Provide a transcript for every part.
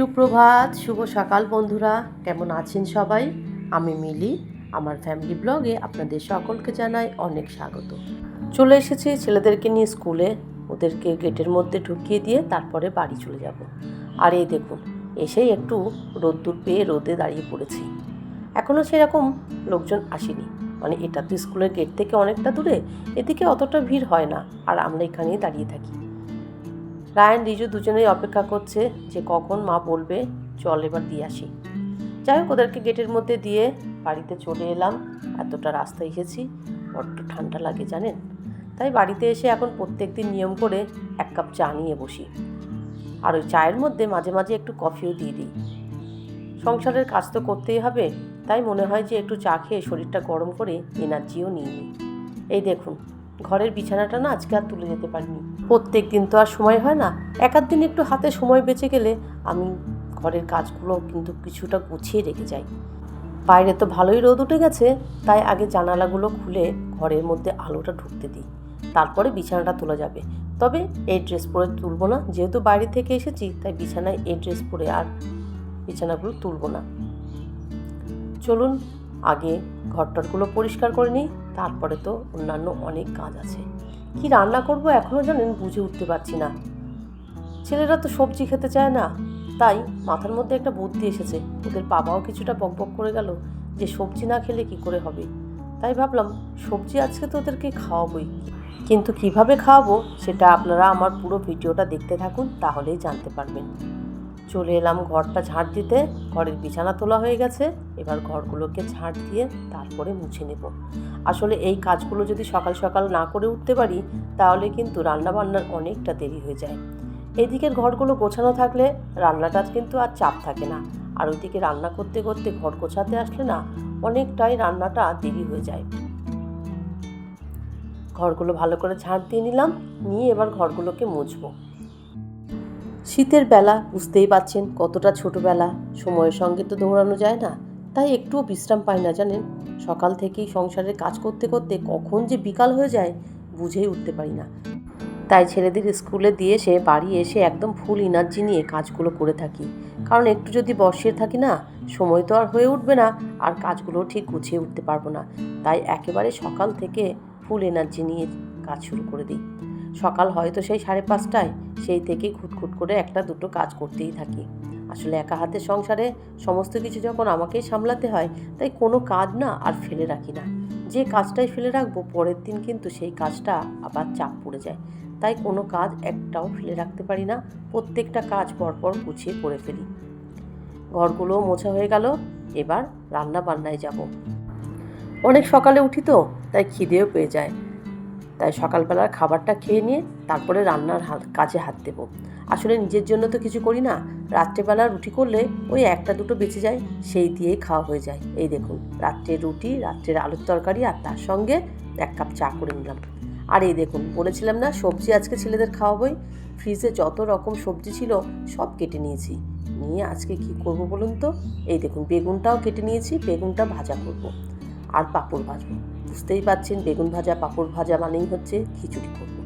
সুপ্রভাত, শুভ সকাল বন্ধুরা। কেমন আছেন সবাই? আমি মিলি। আমার ফ্যামিলি ব্লগে আপনাদের সকলকে জানাই অনেক স্বাগত। চলে এসেছি ছেলেদেরকে নিয়ে স্কুলে। ওদেরকে গেটের মধ্যে ঢুকিয়ে দিয়ে তারপরে বাড়ি চলে যাব। আর এই দেখুন, এসেই একটু রোদ্দুর পেয়ে রোদে দাঁড়িয়ে পড়েছি। এখনও সেরকম লোকজন আসেনি। মানে এটা তো স্কুলের গেট থেকে অনেকটা দূরে, এদিকে অতটা ভিড় হয় না। আর আমরা এখানেই দাঁড়িয়ে থাকি। রায়ন, রিজু দুজনেই অপেক্ষা করছে যে কখন মা বলবে, চল এবার দিয়ে আসি। যাই হোক, ওদেরকে গেটের মধ্যে দিয়ে বাড়িতে চলে এলাম। এতটা রাস্তা এসেছি, বড্ড ঠান্ডা লাগে, জানেন? তাই বাড়িতে এসে এখন প্রত্যেক দিন নিয়ম করে এক কাপ চা নিয়ে বসি। আর ওই চায়ের মধ্যে মাঝে মাঝে একটু কফিও দিয়ে দিই। সংসারের কাজ তো করতেই হবে, তাই মনে হয় যে একটু চা খেয়ে শরীরটা গরম করে এনার্জিও নিয়ে নিই এই দেখুন, ঘরের বিছানাটা না আজকে আর তুলে যেতে পারিনি। প্রত্যেক দিন তো আর সময় হয় না। এক দিন একটু হাতে সময় বেঁচে গেলে আমি ঘরের কাজগুলো কিন্তু কিছুটা গুছিয়ে রেখে যাই। বাইরে তো ভালোই রোদ উঠে গেছে, তাই আগে জানালাগুলো খুলে ঘরের মধ্যে আলোটা ঢুকতে দিই। তারপরে বিছানাটা তোলা যাবে। তবে এই ড্রেস পরে তুলবো না। যেহেতু বাইরে থেকে এসেছি, তাই বিছানায় এই ড্রেস পরে আর বিছানাগুলো তুলবো না। চলুন, আগে ঘরটরগুলো পরিষ্কার করে নিই। তারপরে তো অন্যান্য অনেক কাজ আছে। কি রান্না করব এখনও জানেন বুঝে উঠতে পারছি না। ছেলেরা তো সবজি খেতে চায় না। তাই মাথার মধ্যে একটা বুদ্ধি এসেছে। ওদের বাবাও কিছুটা বকবক করে গেল যে সবজি না খেলে কি করে হবে। তাই ভাবলাম সবজি আজকে তো ওদেরকে খাওয়াবই। কিন্তু কীভাবে খাওয়াবো সেটা আপনারা আমার পুরো ভিডিওটা দেখতে থাকুন, তাহলেই জানতে পারবেন। চলে এলাম ঘরটা ঝাঁট দিতে। ঘরের বিছানা তোলা হয়ে গেছে। এবার ঘরগুলোকে ঝাঁট দিয়ে তারপরে মুছে নেব। আসলে এই কাজগুলো যদি সকাল সকাল না করে উঠতে পারি, তাহলে কিন্তু রান্না বান্নার অনেকটা দেরি হয়ে যায়। এদিকের ঘরগুলো গোছানো থাকলে রান্নাটার কিন্তু আর চাপ থাকে না। আর ওইদিকে রান্না করতে করতে ঘর গোছাতে আসলে না, অনেকটাই রান্নাটা দেরি হয়ে যায়। ঘরগুলো ভালো করে ঝাঁট দিয়ে নিলাম। নিয়ে এবার ঘরগুলোকে মুছবো। শীতের বেলা বুঝতেই পাচ্ছেন কতটা ছোটবেলা। সময়ের সঙ্গে তো দৌড়ানো যায় না, তাই একটুও বিশ্রাম পাই না জানেন। সকাল থেকেই সংসারের কাজ করতে করতে কখন যে বিকাল হয়ে যায় বুঝেই উঠতে পারি না। তাই ছেলেদের স্কুলে দিয়ে এসে বাড়ি এসে একদম ফুল এনার্জি নিয়ে কাজগুলো করে থাকি। কারণ একটু যদি বসিয়ে থাকি না, সময় তো আর হয়ে উঠবে না, আর কাজগুলো ঠিক গুছিয়ে উঠতে পারব না। তাই একেবারে সকাল থেকে ফুল এনার্জি নিয়ে কাজ শুরু করে দিই। সকাল হয়তো সেই সাড়ে পাঁচটায়, সেই থেকে খুটখুট করে একটা দুটো কাজ করতেই থাকি। আসলে একা হাতে সংসারে সমস্ত কিছু যখন আমাকেই সামলাতে হয়, তাই কোনো কাজ না আর ফেলে রাখি না। যে কাজটাই ফেলে রাখব, পরের দিন কিন্তু সেই কাজটা আবার চাপ পড়ে যায়। তাই কোনো কাজ একটাও ফেলে রাখতে পারি না, প্রত্যেকটা কাজ পরপর গুছিয়ে করে ফেলি। ঘরগুলোও মোছা হয়ে গেল, এবার রান্না বান্নায় যাব। অনেক সকালে উঠি তো, তাই খিদেও পেয়ে যায়। তাই সকালবেলার খাবারটা খেয়ে নিয়ে তারপরে রান্নার হাত, কাজে হাত দেবো। আসলে নিজের জন্য তো কিছু করি না। রাত্রেবেলা রুটি করলে ওই একটা দুটো বেঁচে যায়, সেই দিয়েই খাওয়া হয়ে যায়। এই দেখুন, রাত্রে রুটি, রাত্রের আলুর তরকারি আর তার সঙ্গে এক কাপ চা করে নিলাম। আর এই দেখুন, বলেছিলাম না, সবজি আজকে ছেলেদের খাওয়াবই ফ্রিজে যত রকম সবজি ছিল, সব কেটে নিয়েছি। নিয়ে আজকে কি করব বলুন তো? এই দেখুন, বেগুনটাও কেটে নিয়েছি, বেগুনটা ভাজা করব। আর পাঁপড় ভাজবো। বুঝতেই পাচ্ছেন বেগুন ভাজা, পাঁপড় ভাজা মানেই হচ্ছে খিচুড়ি করব।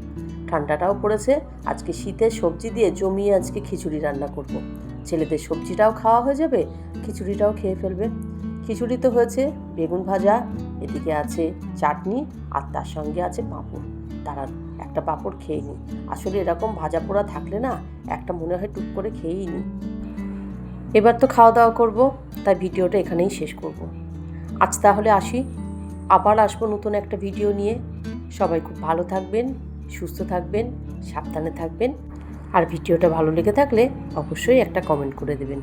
ঠান্ডাটাও পড়েছে, আজকে শীতের সবজি দিয়ে জমিয়ে আজকে খিচুড়ি রান্না করব। ছেলেদের সবজিটাও খাওয়া হয়ে যাবে, খিচুড়িটাও খেয়ে ফেলবে। খিচুড়ি তো হয়েছে, বেগুন ভাজা, এদিকে আছে চাটনি আর তার সঙ্গে আছে পাঁপড়। দাঁড়ান, একটা পাঁপড় খেয়ে নিই। আসলে এরকম ভাজা পোড়া থাকলে না, একটা মনে হয় টুক করে খেয়েই নিই। এবার তো খাওয়া দাওয়া করব, তাই ভিডিওটা এখানেই শেষ করব। আজ তাহলে আসি। আবার আসব নতুন একটা ভিডিও নিয়ে। সবাই খুব ভালো থাকবেন, সুস্থ থাকবেন, সাবধানে থাকবেন। আর ভিডিওটা ভালো লেগে থাকলে অবশ্যই একটা কমেন্ট করে দেবেন।